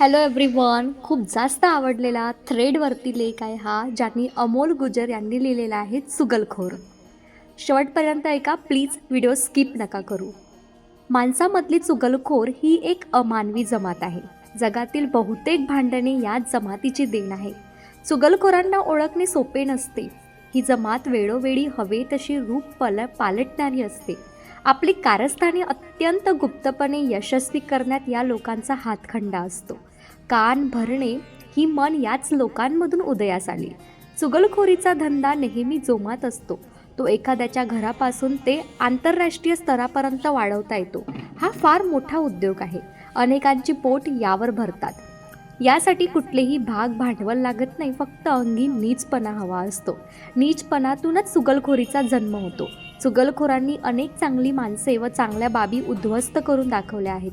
Hello everyone खूप जास्त आवडलेला थ्रेडवरती लेख आहे हा ज्यांनी अमोल गुजर यांनी लिहिलेला आहे चुगलखोर शेवटपर्यंत ऐका प्लीज व्हिडिओ स्किप नका करू. माणसामधली चुगलखोर ही एक अमानवी जमात आहे. जगातील बहुतेक भांडणे याच जमातीची देण आहे. चुगलखोरांना ओळखणे सोपे नसते. ही जमात वेळोवेळी हवे तशी रूप पल पालटणारी असते. आपली कारस्थाने अत्यंत गुप्तपणे यशस्वी करण्यात या लोकांचा हातखंडा असतो. कान भरणे ही मन याच लोकांमधून उदयास आली. चुगलखोरीचा धंदा नेहमी जोमात असतो. तो एखाद्याच्या घरापासून ते आंतरराष्ट्रीय स्तरापर्यंत वाढवता येतो. हा फार मोठा उद्योग आहे. अनेकांची पोट यावर भरतात. यासाठी कुठलेही भाग भांडवल लागत नाही. फक्त अंगी नीचपणा हवा असतो. नीचपणातूनच चुगलखोरीचा जन्म होतो. चुगलखोरांनी अनेक चांगली माणसे व चांगल्या बाबी उद्ध्वस्त करून दाखवल्या आहेत.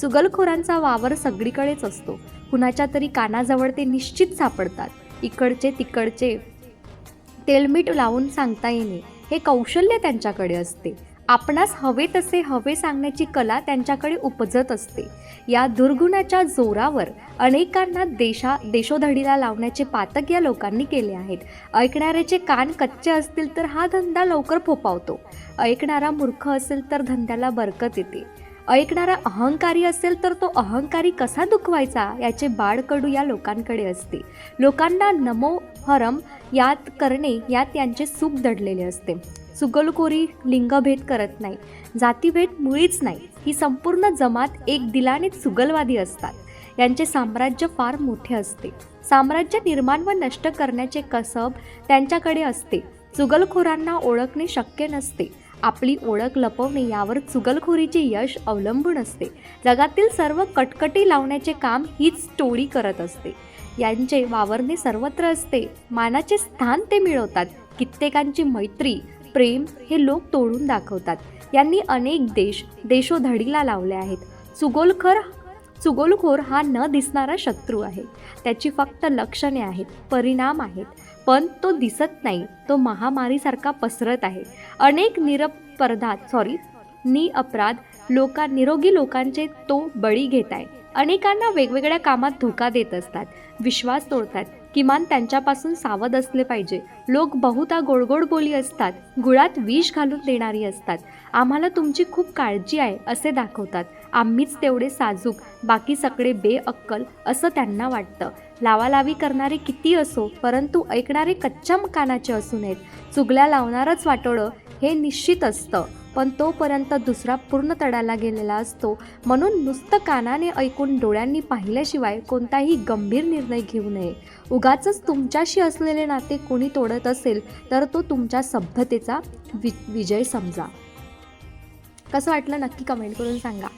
चुगलखोरांचा वावर सगळीकडेच असतो. कुणाच्या तरी कानाजवळ ते निश्चित सापडतात. इकडचे तिकडचे तेलमीठ लावून सांगता येणे हे कौशल्य त्यांच्याकडे असते. आपणास हवे तसे हवे सांगण्याची कला त्यांच्याकडे उपजत असते. या दुर्गुणाच्या जोरावर अनेकांना देशा देशोधडीला लावण्याचे पातक या लोकांनी केले आहेत. ऐकणाऱ्याचे कान कच्चे असतील तर हा धंदा लवकर फोपावतो ऐकणारा मूर्ख असेल तर धंद्याला बरकत येते. ऐकणारा अहंकारी असेल तर तो अहंकारी कसा दुखवायचा याचे बाळकडू या लोकांकडे असते. लोकांना नमो हरम यात करणे यात यांचे सुख दडलेले असते. चुगलखोरी लिंगभेद करत नाही. जातीभेद मुळीच नाही. ही संपूर्ण जमात एक दिलाने चुगलवादी असतात. यांचे साम्राज्य फार मोठे असते. साम्राज्य निर्माण व नष्ट करण्याचे कसब त्यांच्याकडे असते. चुगलखोरांना ओळखणे शक्य नसते. आपली ओळख लपवणे यावर चुगलखोरीचे यश अवलंबून असते. जगातील सर्व कटकटी लावण्याचे काम हीच टोळी करत असते. यांचे वावरणे सर्वत्र असते. मानाचे स्थान ते मिळवतात. कित्येकांची मैत्री प्रेम हे लोक तोडून दाखवतात. यांनी अनेक देश देशोधडीला लावले आहेत. सुगोलखर चुगोलखोर हा न दिसणारा शत्रू आहे. त्याची फक्त लक्षणे आहेत परिणाम आहेत. पण तो दिसत नाही. तो महामारीसारखा पसरत आहे. अनेक निरपराधात सॉरी नि अपराध लोका निरोगी लोकांचे तो बळी घेत आहे. अनेकांना वेगवेगळ्या कामात धोका देत असतात. विश्वास तोडतात. किमान त्यांच्यापासून सावध असले पाहिजे. लोक बहुता गोडगोड बोली असतात. गुळात विष घालून देणारी असतात. आम्हाला तुमची खूप काळजी आहे असे दाखवतात. आम्हीच तेवढे साजूक बाकी सगळे बेअक्कल असं त्यांना वाटतं. लावालावी करणारे किती असो परंतु ऐकणारे कच्च्या कानाचे असू नयेत चुगल्या लावणारच वाटोळं हे निश्चित असतं. पण तोपर्यंत दुसरा पूर्ण तडाला गेलेला असतो. म्हणून नुसतं कानाने ऐकून डोळ्यांनी पाहिल्याशिवाय कोणताही गंभीर निर्णय घेऊ नये. उगाच तुमच्याशी असलेले नाते कोणी तोडत असेल तर तो तुमच्या सभ्यतेचा वि विजय समजा. कसं वाटलं नक्की कमेंट करून सांगा.